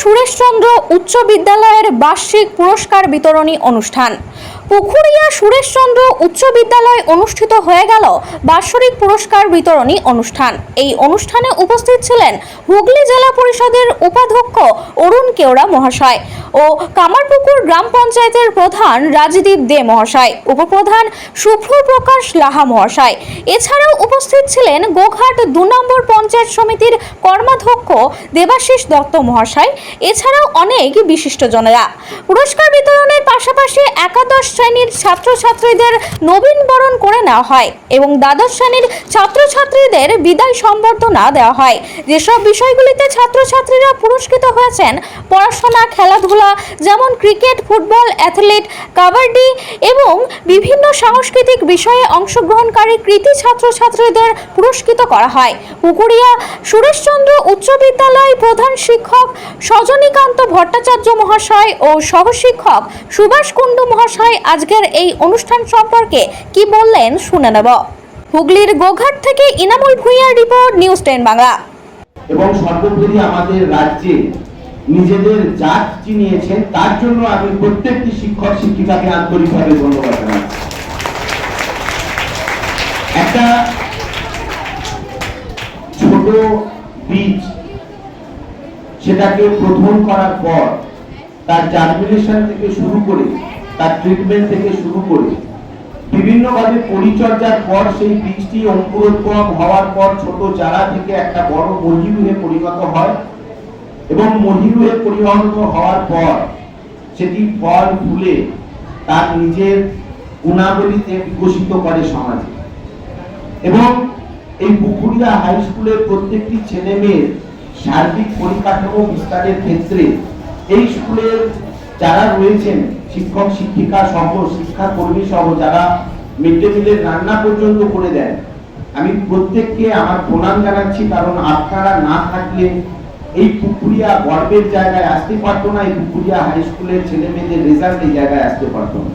সুরেশচন্দ্র উচ্চ বিদ্যালয়ের বার্ষিক পুরস্কার বিতরণী অনুষ্ঠান। পুকুরিয়া সুরেশচন্দ্র উচ্চ বিদ্যালয়ে অনুষ্ঠিত হয়ে গেল বাৎসরিক পুরস্কার বিতরণী অনুষ্ঠান। এই অনুষ্ঠানে উপস্থিত ছিলেন হুগলি জেলা পরিষদের উপাধ্যক্ষ অরুণ কেওড়া মহাশয় ও কামারপুকুর গ্রাম পঞ্চায়েতের প্রধান রাজদীপ দে মহাশয়, উপপ্রধান শুভ্র প্রকাশ লাহা মহাশয়। এছাড়াও উপস্থিত ছিলেন গোঘাট দু নম্বর পঞ্চায়েত সমিতির কর্মাধ্যক্ষ দেবাশিস দত্ত মহাশয়, এছাড়াও অনেক বিশিষ্টজনেরা। পুরস্কার বিতরণের পাশাপাশি একাদশ শ্রেণির ছাত্রছাত্রীদের নবীন বরণ করে নেওয়া হয় এবং দ্বাদশ শ্রেণির ছাত্রছাত্রীদের বিদায় সম্বর্ধনা দেওয়া হয়। যেসব বিষয়গুলিতে ছাত্রছাত্রীরা পুরস্কৃত হয়েছেন, পড়াশোনা, খেলাধুলা, যেমন ক্রিকেট, ফুটবল, অ্যাথলেট, কাবাডি এবং বিভিন্ন সাংস্কৃতিক বিষয়ে অংশগ্রহণকারী কৃতি ছাত্রছাত্রীদের পুরস্কৃত করা হয়। পুকুরিয়া সুরেশচন্দ্র উচ্চ বিদ্যালয় প্রধান শিক্ষক সজনীকান্ত ভট্টাচার্য মহাশয় ও সহশিক্ষক সুভাষ কুণ্ডু মহাশয় আজকের এই অনুষ্ঠান সম্পর্কে কি বললেন শুনে নেব। হুগলির গোঘাট থেকে ইনামুল ভুঁইয়ার রিপোর্ট, নিউজ টেন বাংলা। এবং সর্বোপরি আমাদের রাজ্যে নিজেদের জাত চিনিয়েছেন, তার জন্য আমি প্রত্যেকটি শিক্ষক, শিক্ষিকাকে আন্তরিকভাবে ধন্যবাদ একটা ছোট বীজ, সেটাকে প্রথম করার পর তার জার্মিনেশন থেকে শুরু করে, তার ট্রিটমেন্ট থেকে শুরু করে, বিভিন্নভাবে পরিচর্যার পর সেই বীজটি অঙ্কুরোদ্গম হওয়ার পর ছোট চারা থেকে একটা বড় মহিরুহে পরিণত হয় এবং মহিরুহে পরিণত হওয়ার পর সেটি ফল, ফুলে তার নিজের গুণাবলীতে বিকশিত করে সমাজে। এবং এই পুকুরিয়া হাই স্কুলের প্রত্যেকটি ছেলে মেয়ের সার্বিক পরিকাঠামো বিস্তারের ক্ষেত্রে এই স্কুলের যারা রয়েছেন শিক্ষক, শিক্ষিকা সহ শিক্ষা কর্মী সহ যারা মিড ডে মিলের রান্না পর্যন্ত করে দেন, আমি প্রত্যেককে আমার প্রণাম জানাচ্ছি, কারণ আপনারা না থাকলে এই পুকুরিয়া গর্বের জায়গায় আসতে পারতো না, এই পুকুরিয়া হাই স্কুলের ছেলে মেয়েদের রেজাল্ট এই জায়গায় আসতে পারতো না।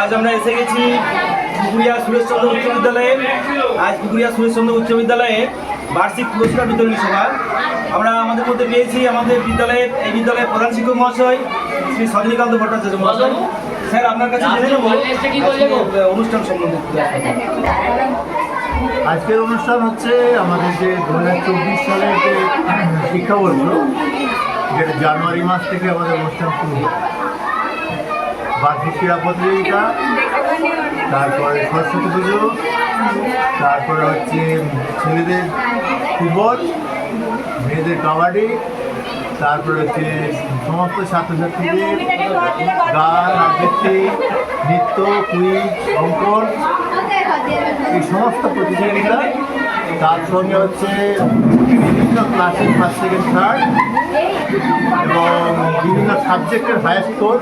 আজ আমরা এসে গেছি পুকুরিয়া সুরেশচন্দ্র উচ্চ বিদ্যালয়ে। আজ পুকুরিয়া সুরেশচন্দ্র উচ্চ বিদ্যালয়ে বার্ষিক পুরস্কার বিতরণী সভা। আমরা আমাদের মধ্যে পেয়েছি আমাদের বিদ্যালয়ের এই বিদ্যালয়ের প্রধান শিক্ষক মহাশয় শ্রী সজনীকান্ত ভট্টাচার্য মহাশয়। স্যার আপনার কাছে জেনে নেব অনুষ্ঠান সম্বন্ধে আজকের অনুষ্ঠান হচ্ছে আমাদের যে দু হাজার চব্বিশ সালের যে শিক্ষাবর্ষ যেটা জানুয়ারি মাস থেকে আমাদের অনুষ্ঠান শুরু হয়। বার্ষিক ক্রীড়া প্রতিযোগিতা তারপরে সরস্বতী পুজো, তারপরে হচ্ছে ছেলেদের ফুটবল মেয়েদের কাবাডি, তারপরে হচ্ছে সমস্ত ছাত্রছাত্রীদের গান, আবৃত্তি, নৃত্য, কুইজ, অঙ্কন, এই সমস্ত প্রতিযোগিতা। তার সঙ্গে হচ্ছে বিভিন্ন ক্লাসের ফার্স্ট সেকেন্ড থার্ড এবং বিভিন্ন সাবজেক্টের হায়ার স্কোর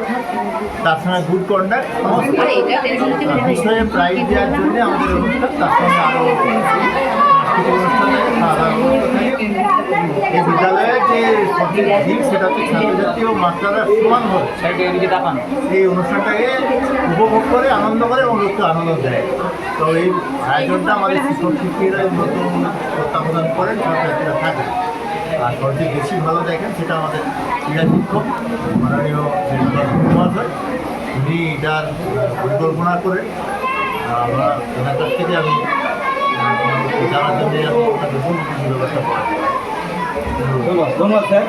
তার সঙ্গে গুড কন্ডাক্ট সমস্ত বিষয়ে প্রাইজ দেওয়ার জন্য আমাদের অনুষ্ঠান তার সঙ্গে আরও এই বিদ্যালয়ের যে সবচেয়ে দিক সেটা হচ্ছে ছাত্রছাত্রী ও মাস্টাররা সমান এই অনুষ্ঠানটাকে উপভোগ করে আনন্দ করে এবং লোককে আনন্দ দেয়। তো এই আয়োজনটা আমাদের শিক্ষক শিক্ষিরা নতুন তত্ত্বাবধান করেন ছাত্রছাত্রীরা থাকে আর সবচেয়ে বেশি ভালো দেখেন সেটা আমাদের ক্রীড়া শিক্ষক, মাননীয় মহাশয় উনি এটার পরিকল্পনা করে আমরা ওনার কাছ থেকে আমি জানার জন্য ওনাকে ফোন কিছু ব্যবস্থা করি ধন্যবাদ ধন্যবাদ স্যার।